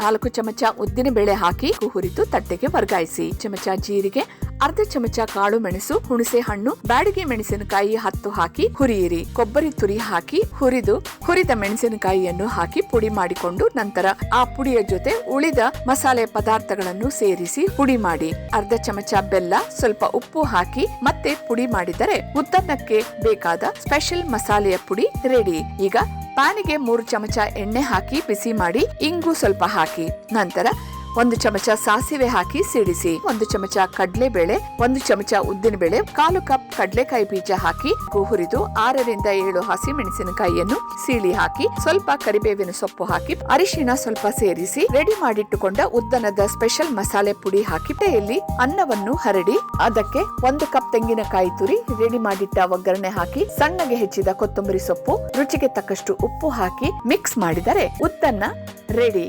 ನಾಲ್ಕು ಚಮಚ ಉದ್ದಿನ ಬೇಳೆ ಹಾಕಿ ಹುರಿದು ತಟ್ಟೆಗೆ ವರ್ಗಾಯಿಸಿ. ಚಮಚ ಜೀರಿಗೆ, ಅರ್ಧ ಚಮಚ ಕಾಳು ಮೆಣಸು, ಹುಣಸೆ ಹಣ್ಣು, ಬ್ಯಾಡಿಗೆ ಮೆಣಸಿನಕಾಯಿ ಹತ್ತು ಹಾಕಿ ಹುರಿಯಿರಿ. ಕೊಬ್ಬರಿ ತುರಿ ಹಾಕಿ ಹುರಿದು, ಹುರಿದ ಮೆಣಸಿನಕಾಯಿಯನ್ನು ಹಾಕಿ ಪುಡಿ ಮಾಡಿಕೊಂಡು ನಂತರ ಆ ಪುಡಿಯ ಜೊತೆ ಉಳಿದ ಮಸಾಲೆ ಪದಾರ್ಥಗಳನ್ನು ಸೇರಿಸಿ ಪುಡಿ ಮಾಡಿ. ಅರ್ಧ ಚಮಚ ಬೆಲ್ಲ, ಸ್ವಲ್ಪ ಉಪ್ಪು ಹಾಕಿ ಮತ್ತೆ ಪುಡಿ ಮಾಡಿದರೆ ಉತ್ತನ್ನಕ್ಕೆ ಬೇಕಾದ ಸ್ಪೆಷಲ್ ಮಸಾಲೆಯ ಪುಡಿ ರೆಡಿ. ಈಗ ಪ್ಯಾನಿಗೆ ಮೂರು ಚಮಚ ಎಣ್ಣೆ ಹಾಕಿ ಬಿಸಿ ಮಾಡಿ ಇಂಗು ಸ್ವಲ್ಪ ಹಾಕಿ. ನಂತರ ಒಂದು ಚಮಚ ಸಾಸಿವೆ ಹಾಕಿ ಸಿಡಿಸಿ, ಒಂದು ಚಮಚ ಕಡಲೆಬೇಳೆ, ಒಂದು ಚಮಚ ಉದ್ದಿನ ಬೇಳೆ ಕಾಲು ಕಪ್ ಕಡಲೆಕಾಯಿ ಬೀಜ ಹಾಕಿ ಹುರಿದು ಆರರಿಂದ ಏಳು ಹಸಿ ಮೆಣಸಿನಕಾಯಿಯನ್ನು ಸೀಳಿ ಹಾಕಿ, ಸ್ವಲ್ಪ ಕರಿಬೇವಿನ ಸೊಪ್ಪು ಹಾಕಿ, ಅರಿಶಿಣ ಸ್ವಲ್ಪ ಸೇರಿಸಿ ರೆಡಿ ಮಾಡಿಟ್ಟುಕೊಂಡ ಉದ್ದನದ ಸ್ಪೆಷಲ್ ಮಸಾಲೆ ಪುಡಿ ಹಾಕಿ ಟೆಯಲ್ಲಿ ಅನ್ನವನ್ನು ಹರಡಿ, ಅದಕ್ಕೆ ಒಂದು ಕಪ್ ತೆಂಗಿನಕಾಯಿ ತುರಿ ರೆಡಿ ಮಾಡಿಟ್ಟ ಒಗ್ಗರಣೆ ಹಾಕಿ ಸಣ್ಣಗೆ ಹೆಚ್ಚಿದ ಕೊತ್ತಂಬರಿ ಸೊಪ್ಪು, ರುಚಿಗೆ ತಕ್ಕಷ್ಟು ಉಪ್ಪು ಹಾಕಿ ಮಿಕ್ಸ್ ಮಾಡಿದರೆ ಉದ್ದನ್ನ ರೆಡಿ.